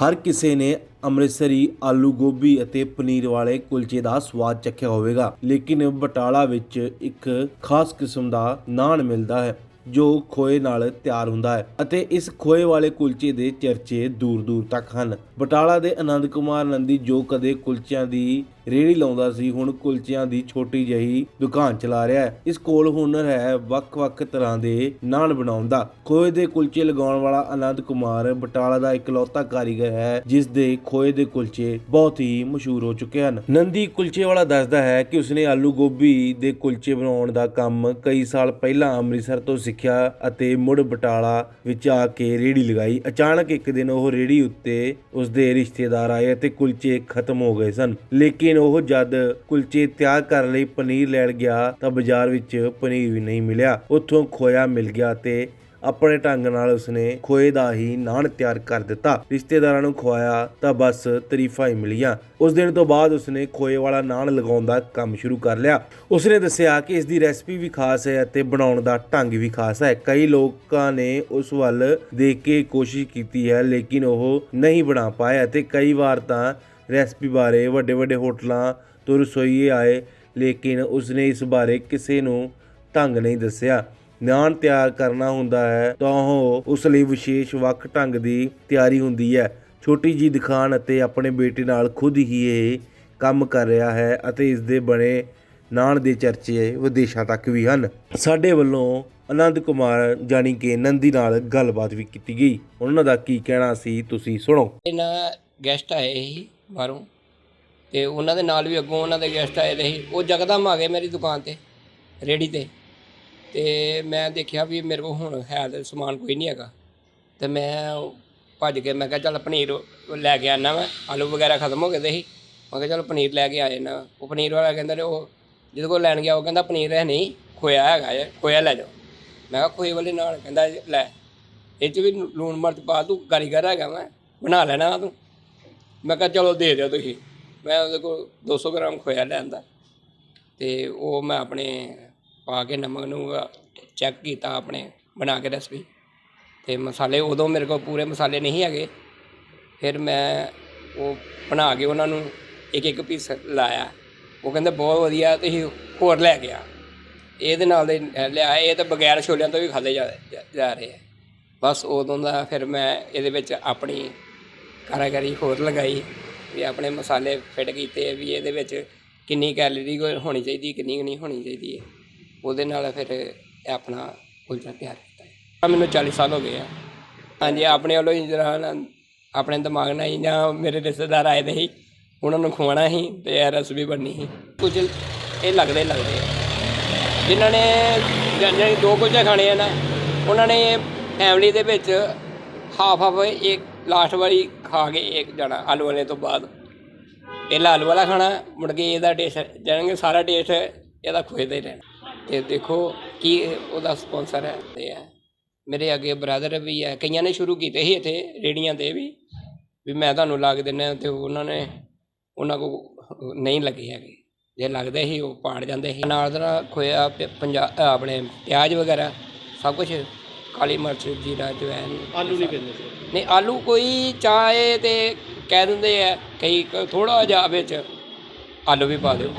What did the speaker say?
ਹਰ ਕਿਸੇ ਨੇ ਅੰਮ੍ਰਿਤਸਰੀ ਆਲੂ ਗੋਭੀ ਅਤੇ ਪਨੀਰ ਵਾਲੇ ਕੁਲਚੇ ਦਾ ਸਵਾਦ ਚੱਖਿਆ ਹੋਵੇਗਾ। ਲੇਕਿਨ ਬਟਾਲਾ ਵਿੱਚ ਇੱਕ ਖਾਸ ਕਿਸਮ ਦਾ ਨਾਨ ਮਿਲਦਾ ਹੈ, ਜੋ ਖੋਏ ਨਾਲ ਤਿਆਰ ਹੁੰਦਾ ਹੈ ਅਤੇ ਇਸ ਖੋਏ ਵਾਲੇ ਕੁਲਚੇ ਦੇ ਚਰਚੇ ਦੂਰ ਦੂਰ ਤੱਕ ਹਨ। ਬਟਾਲਾ ਦੇ ਆਨੰਦ ਕੁਮਾਰ ਨੰਦੀ ਜੋ ਕਦੇ ਕੁਲਚਿਆਂ ਦੀ ਰੇਹੜੀ ਲਾਉਂਦਾ ਸੀ, ਹੁਣ ਕੁਲਚਿਆਂ ਦੀ ਛੋਟੀ ਜਿਹੀ ਦੁਕਾਨ ਚਲਾ ਰਿਹਾ ਹੈ। ਇਸ ਕੋਲ ਹੁਨਰ ਹੈ ਵੱਖ-ਵੱਖ ਤਰ੍ਹਾਂ ਦੇ ਨਾਨ ਬਣਾਉਣ ਦਾ। ਖੋਏ ਦੇ ਕੁਲਚੇ ਲਗਾਉਣ ਵਾਲਾ ਆਨੰਦ ਕੁਮਾਰ ਬਟਾਲਾ ਦਾ ਇਕਲੌਤਾ ਕਾਰੀਗਰ ਹੈ, ਜਿਸ ਦੇ ਖੋਏ ਦੇ ਕੁਲਚੇ ਬਹੁਤ ਹੀ ਮਸ਼ਹੂਰ ਹੋ ਚੁੱਕੇ ਹਨ। ਨੰਦੀ ਕੁਲਚੇ ਵਾਲਾ ਦੱਸਦਾ ਹੈ ਕਿ ਉਸਨੇ ਆਲੂ ਗੋਭੀ ਦੇ ਕੁਲਚੇ ਬਣਾਉਣ ਦਾ ਕੰਮ ਕਈ ਸਾਲ ਪਹਿਲਾਂ ਅੰਮ੍ਰਿਤਸਰ ਤੋਂ ਸਿੱਖਿਆ ਅਤੇ ਮੁੜ ਬਟਾਲਾ ਵਿੱਚ ਆ ਕੇ ਰੇਹੜੀ ਲਗਾਈ। ਅਚਾਨਕ ਇੱਕ ਦਿਨ ਉਹ ਰੇਹੜੀ ਉੱਤੇ ਉਸਦੇ ਰਿਸ਼ਤੇਦਾਰ ਆਏ ਅਤੇ ਕੁਲਚੇ ਖਤਮ ਹੋ ਗਏ ਸਨ। ਲੇਕਿਨ ਉਹ ਜਦ ਕੁਲਚੇ ਤਿਆਰ ਕਰਨ ਲਈ ਪਨੀਰ ਲੈਣ ਗਿਆ ਤਾਂ ਬਾਜ਼ਾਰ ਵਿੱਚ ਪਨੀਰ ਵੀ ਨਹੀਂ ਮਿਲਿਆ। ਉੱਥੋਂ ਖੋਇਆ ਮਿਲ ਗਿਆ ਤੇ ਆਪਣੇ ਢੰਗ ਨਾਲ ਉਸਨੇ ਖੋਏ ਦਾ ਹੀ ਨਾਨ ਤਿਆਰ ਕਰ ਦਿੱਤਾ। ਰਿਸ਼ਤੇਦਾਰਾਂ ਨੂੰ ਖਵਾਇਆ ਤਾਂ ਬਸ ਤਾਰੀਫਾਂ ਹੀ ਮਿਲੀਆਂ। ਉਸ ਦਿਨ ਤੋਂ ਬਾਅਦ ਉਸਨੇ ਖੋਏ ਵਾਲਾ ਨਾਨ ਲਗਾਉਣ ਦਾ ਕੰਮ ਸ਼ੁਰੂ ਕਰ ਲਿਆ। ਉਸਨੇ ਦੱਸਿਆ ਕਿ ਇਸ ਦੀ ਰੈਸਪੀ ਵੀ ਖਾਸ ਹੈ ਅਤੇ ਬਣਾਉਣ ਦਾ ਢੰਗ ਵੀ ਖਾਸ ਹੈ। ਕਈ ਲੋਕਾਂ ਨੇ ਉਸ ਵੱਲ ਦੇਖ ਕੇ ਕੋਸ਼ਿਸ਼ ਕੀਤੀ ਹੈ, ਲੇਕਿਨ ਉਹ ਨਹੀਂ ਬਣਾ ਪਾਇਆ ਅਤੇ ਕਈ ਵਾਰ ਤਾਂ ਰੈਸਪੀ ਬਾਰੇ, ਵੱਡੇ ਵੱਡੇ ਹੋਟਲਾਂ ਤੋਂ ਰਸੋਈਏ ਆਏ, ਲੇਕਿਨ ਉਸਨੇ ਇਸ ਬਾਰੇ ਕਿਸੇ ਨੂੰ ਢੰਗ ਨਹੀਂ ਦੱਸਿਆ। ਨਾਨ ਤਿਆਰ ਕਰਨਾ ਹੁੰਦਾ ਹੈ, ਤਾਂ ਉਹ ਉਸ ਲਈ ਵਿਸ਼ੇਸ਼ ਵੱਖ ਢੰਗ ਦੀ ਤਿਆਰੀ ਹੁੰਦੀ ਹੈ। ਛੋਟੀ ਜੀ ਦੁਕਾਨ ਅਤੇ ਆਪਣੇ ਬੇਟੇ ਨਾਲ ਖੁਦ ਹੀ ਇਹ ਕੰਮ ਕਰ ਰਿਹਾ ਹੈ ਅਤੇ ਇਸ ਦੇ ਬਣੇ ਨਾਨ ਦੇ ਚਰਚੇ ਵਿਦੇਸ਼ਾਂ ਤੱਕ ਵੀ ਹਨ। ਸਾਡੇ ਵੱਲੋਂ ਆਨੰਦ ਕੁਮਾਰ ਜਾਣੀ ਕਿ ਨੰਦੀ ਨਾਲ ਗੱਲਬਾਤ ਵੀ ਕੀਤੀ ਗਈ। ਉਹਨਾਂ ਦਾ ਕੀ ਕਹਿਣਾ ਸੀ, ਤੁਸੀਂ ਸੁਣੋ। ਇਹਨਾਂ ਗੈਸਟ ਆਏ ਸੀ। ਬਾਹਰੋਂ ਤੇ ਉਹਨਾਂ ਦੇ ਨਾਲ ਵੀ ਅੱਗੋਂ ਉਹਨਾਂ ਦੇ ਗੈਸਟ ਆਏ ਦੇ ਸੀ ਉਹ ਜਗਦਮ ਆ ਗਏ ਮੇਰੀ ਦੁਕਾਨ ਤੇ ਰੇੜੀ ਤੇ। ਤੇ ਮੈਂ ਦੇਖਿਆ ਵੀ ਮੇਰੇ ਕੋਲ ਹੁਣ ਹੈ ਤੇ ਸਮਾਨ ਕੋਈ ਨਹੀਂ ਹੈਗਾ। ਤੇ ਮੈਂ ਭੱਜ ਕੇ ਮੈਂ ਕਿਹਾ ਚੱਲ ਪਨੀਰ ਲੈ ਕੇ ਆਣਾ ਮੈਂ ਆਲੂ ਵਗੈਰਾ ਖਤਮ ਹੋ ਗਏ ਦੇ ਸੀ ਮੈਂ ਕਿਹਾ ਚੱਲ ਪਨੀਰ ਲੈ ਕੇ ਆਏ ਨਾ ਉਹ ਪਨੀਰ ਵਾਲਾ ਕਹਿੰਦਾ ਨੇ ਉਹ ਜਿਹਦੇ ਕੋਲ ਲੈਣ ਗਿਆ ਉਹ ਕਹਿੰਦਾ ਪਨੀਰ ਹੈ ਨਹੀਂ, ਖੋਇਆ ਹੈਗਾ ਜੇ ਖੋਇਆ ਲੈ ਜਾਓ। ਮੈਂ ਕਿਹਾ ਖੋਏ ਵਾਲੇ ਨਾਲ ਕਹਿੰਦਾ ਲੈ, ਇਹ ਚ ਵੀ ਲੂਣ ਮਿਰਚ ਪਾ ਤੂੰ, ਕਾਰੀਗਰ ਹੈਗਾ ਮੈਂ ਬਣਾ ਲੈਣਾ ਤੂੰ। ਮੈਂ ਕਿਹਾ ਚਲੋ ਦੇ ਦਿਓ ਤੁਸੀਂ। ਮੈਂ ਉਹਦੇ ਕੋਲ 200 ਗ੍ਰਾਮ ਖੋਇਆ ਲਿਆਂਦਾ। ਤੇ ਉਹ ਮੈਂ ਆਪਣੇ ਪਾ ਕੇ ਨਮਕ ਨੂੰ ਚੈੱਕ ਕੀਤਾ ਆਪਣੇ ਬਣਾ ਕੇ ਰੈਸਪੀ ਤੇ ਮਸਾਲੇ ਉਦੋਂ ਮੇਰੇ ਕੋਲ ਪੂਰੇ ਮਸਾਲੇ ਨਹੀਂ ਹੈਗੇ। ਫਿਰ ਮੈਂ ਉਹ ਬਣਾ ਕੇ ਉਹਨਾਂ ਨੂੰ ਇੱਕ ਇੱਕ ਪੀਸ ਲਾਇਆ। ਉਹ ਕਹਿੰਦੇ ਬਹੁਤ ਵਧੀਆ, ਤੁਸੀਂ ਹੋਰ ਲੈ ਗਿਆ ਇਹਦੇ ਨਾਲ ਦੇ ਲਿਆ, ਇਹ ਤਾਂ ਬਗੈਰ ਛੋਲਿਆਂ ਤੋਂ ਵੀ ਖਾਦੇ ਜਾ ਜਾ- ਜਾ ਰਹੇ ਆ। ਬਸ ਉਦੋਂ ਦਾ ਫਿਰ ਮੈਂ ਇਹਦੇ ਵਿੱਚ ਆਪਣੀ ਕਾਰਾਗਰੀ ਹੋਰ ਲਗਾਈ, ਵੀ ਆਪਣੇ ਮਸਾਲੇ ਫਿੱਟ ਕੀਤੇ ਵੀ ਇਹਦੇ ਵਿੱਚ ਕਿੰਨੀ ਕੈਲਰੀ ਹੋਣੀ ਚਾਹੀਦੀ, ਕਿੰਨੀ ਕੁ ਨਹੀਂ ਹੋਣੀ ਚਾਹੀਦੀ ਹੈ। ਉਹਦੇ ਨਾਲ ਫਿਰ ਆਪਣਾ ਕੁਲਚਾ ਤਿਆਰ ਕੀਤਾ ਹੈ। ਮੈਨੂੰ 40 ਸਾਲ ਹੋ ਗਏ ਆ। ਹਾਂਜੀ, ਆਪਣੇ ਵੱਲੋਂ ਹੀ ਜਿਹੜਾ ਆਪਣੇ ਦਿਮਾਗ ਨਾਲ ਹੀ ਜਾਂ ਮੇਰੇ ਰਿਸ਼ਤੇਦਾਰ ਆਏ ਦੇ ਸੀ ਉਹਨਾਂ ਨੂੰ ਖਵਾਉਣਾ ਸੀ ਤੇ ਇਹ ਰੈਸਪੀ ਬਣਨੀ ਸੀ ਕੁਝ ਇਹ ਲੱਗਦੇ ਲੱਗਦੇ ਆ। ਜਿਨ੍ਹਾਂ ਨੇ ਜਿਹੜੇ ਦੋ ਕੁਲਚੇ ਖਾਣੇ ਆ ਨਾ, ਉਹਨਾਂ ਨੇ ਫੈਮਿਲੀ ਦੇ ਵਿੱਚ ਹਾਫ ਹਾਫ ਇੱਕ ਲਾਸਟ ਵਾਰੀ ਖਾ ਕੇ ਇੱਕ ਜਾਣਾ, ਆਲੂ ਵਾਲੇ ਤੋਂ ਬਾਅਦ। ਪਹਿਲਾਂ ਆਲੂ ਵਾਲਾ ਖਾਣਾ, ਮੁੜ ਕੇ ਇਹਦਾ ਟੇਸਟ ਜਾਣਗੇ ਸਾਰਾ ਟੇਸਟ ਇਹਦਾ ਖੋਏ ਦਾ ਹੀ ਰਹਿਣਾ। ਤੇ ਦੇਖੋ ਕੀ ਉਹਦਾ ਸਪਾਂਸਰ ਹੈ ਤੇ ਹੈ। ਮੇਰੇ ਅੱਗੇ ਬ੍ਰਦਰ ਵੀ ਹੈ, ਕਈਆਂ ਨੇ ਸ਼ੁਰੂ ਕੀਤੇ ਸੀ ਇੱਥੇ ਰੇੜੀਆਂ ਤੇ ਵੀ ਵੀ ਮੈਂ ਤੁਹਾਨੂੰ ਲਾ ਕੇ ਦਿੰਦਾ ਤੇ ਉਹਨਾਂ ਨੇ, ਉਹਨਾਂ ਕੋ ਨਹੀਂ ਲੱਗੇ ਹੈਗੇ। ਜੇ ਲੱਗਦੇ ਸੀ ਉਹ ਪਾੜ ਜਾਂਦੇ ਸੀ। ਨਾਲ ਦਾ ਖੋਇਆ ਪੰਜਾਬ ਆਪਣੇ ਪਿਆਜ਼ ਵਗੈਰਾ, ਸਭ ਕੁਝ ਕਾਲੀ ਮਿਰਚ ਜੀਰਾ ਜਵੈਨ ਆਲੂ ਨਹੀਂ ਪੈਂਦੇ ਨਹੀਂ ਆਲੂ ਕੋਈ ਚਾਹੇ ਤੇ ਕਹਿ ਦਿੰਦੇ ਆ ਕਈ ਥੋੜਾ ਜਿਹਾ ਵਿੱਚ ਆਲੂ ਵੀ ਪਾ ਦਿਓ।